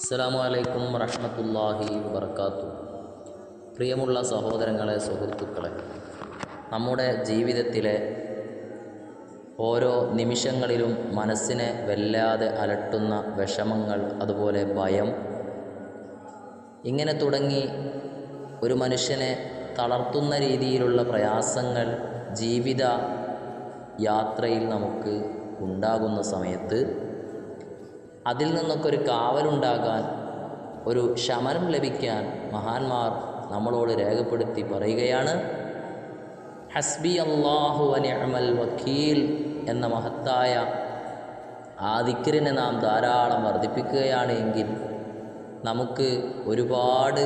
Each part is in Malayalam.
അസ്സലാമു അലൈക്കും വർക്കാത്തു പ്രിയമുള്ള സഹോദരങ്ങളെ സുഹൃത്തുക്കളെ നമ്മുടെ ജീവിതത്തിലെ ഓരോ നിമിഷങ്ങളിലും മനസ്സിനെ വല്ലാതെ അലട്ടുന്ന വിഷമങ്ങൾ അതുപോലെ ഭയം ഇങ്ങനെ തുടങ്ങി ഒരു മനുഷ്യനെ തളർത്തുന്ന രീതിയിലുള്ള പ്രയാസങ്ങൾ ജീവിത യാത്രയിൽ നമുക്ക് ഉണ്ടാകുന്ന സമയത്ത് അതിൽ നിന്നൊക്കെ ഒരു കാവലുണ്ടാകാൻ ഒരു ശമനം ലഭിക്കാൻ മഹാന്മാർ നമ്മളോട് രേഖപ്പെടുത്തി പറയുകയാണ് ഹസ്ബി അള്ളാഹു അനിഅമൽ വക്കീൽ എന്ന മഹത്തായ ആ ദിക്കറിനെ നാം ധാരാളം വർദ്ധിപ്പിക്കുകയാണ് എങ്കിൽ നമുക്ക് ഒരുപാട്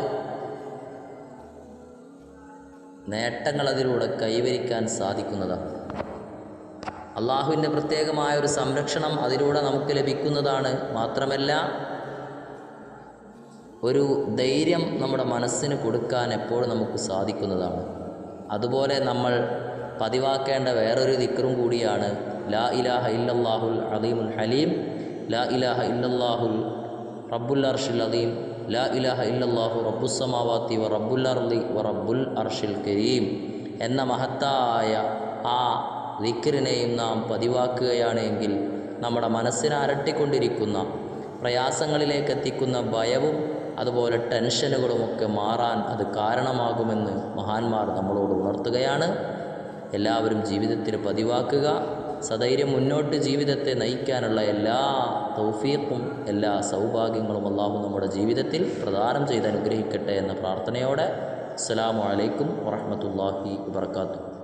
നേട്ടങ്ങൾ അതിലൂടെ കൈവരിക്കാൻ സാധിക്കുന്നതാണ്. അള്ളാഹുവിന്റെ പ്രത്യേകമായ ഒരു സംരക്ഷണം അതിലൂടെ നമുക്ക് ലഭിക്കുന്നതാണ്. മാത്രമല്ല ഒരു ധൈര്യം നമ്മുടെ മനസ്സിന് കൊടുക്കാൻ എപ്പോഴും നമുക്ക് സാധിക്കുന്നതാണ്. അതുപോലെ നമ്മൾ പതിവാക്കേണ്ട വേറൊരു ദിക്റും കൂടിയാണ് ലാ ഇലാഹ ഇല്ലല്ലാഹുൽ അലീമുൽ ഹലീം ലാ ഇലാഹ ഇല്ലല്ലാഹുൽ റബ്ബുൽ അർഷിൽ അലീം ലാ ഇലാഹ ഇല്ലല്ലാഹു റബ്ബുസമാവാത്തി വ റബ്ബുൽ അർലി വ റബ്ബുൽ അർഷിൽ കരീം എന്ന മഹത്തായ ആ ദിക്റിനെയും നാം പതിവാക്കുകയാണ് എങ്കിൽ നമ്മുടെ മനസ്സിനെ അരട്ടിക്കൊണ്ടിരിക്കുന്ന പ്രയാസങ്ങളിലേക്ക് എത്തിക്കുന്ന ഭയവും അതുപോലെ ടെൻഷനുകളുമൊക്കെ മാറാൻ അത് കാരണമാകുമെന്ന് മഹാന്മാർ നമ്മളോട് ഉണർത്തുകയാണ്. എല്ലാവരും ജീവിതത്തിൽ പതിവാക്കുക. സധൈര്യം മുന്നോട്ട് ജീവിതത്തെ നയിക്കാനുള്ള എല്ലാ തൗഫീഖും എല്ലാ സൗഭാഗ്യങ്ങളും അള്ളാഹു നമ്മുടെ ജീവിതത്തിൽ പ്രദാനം ചെയ്ത് അനുഗ്രഹിക്കട്ടെ എന്ന പ്രാർത്ഥനയോടെ. അസ്സലാമു അലൈക്കും വറഹ്മത്തുള്ളാഹി വബർക്കാത്തു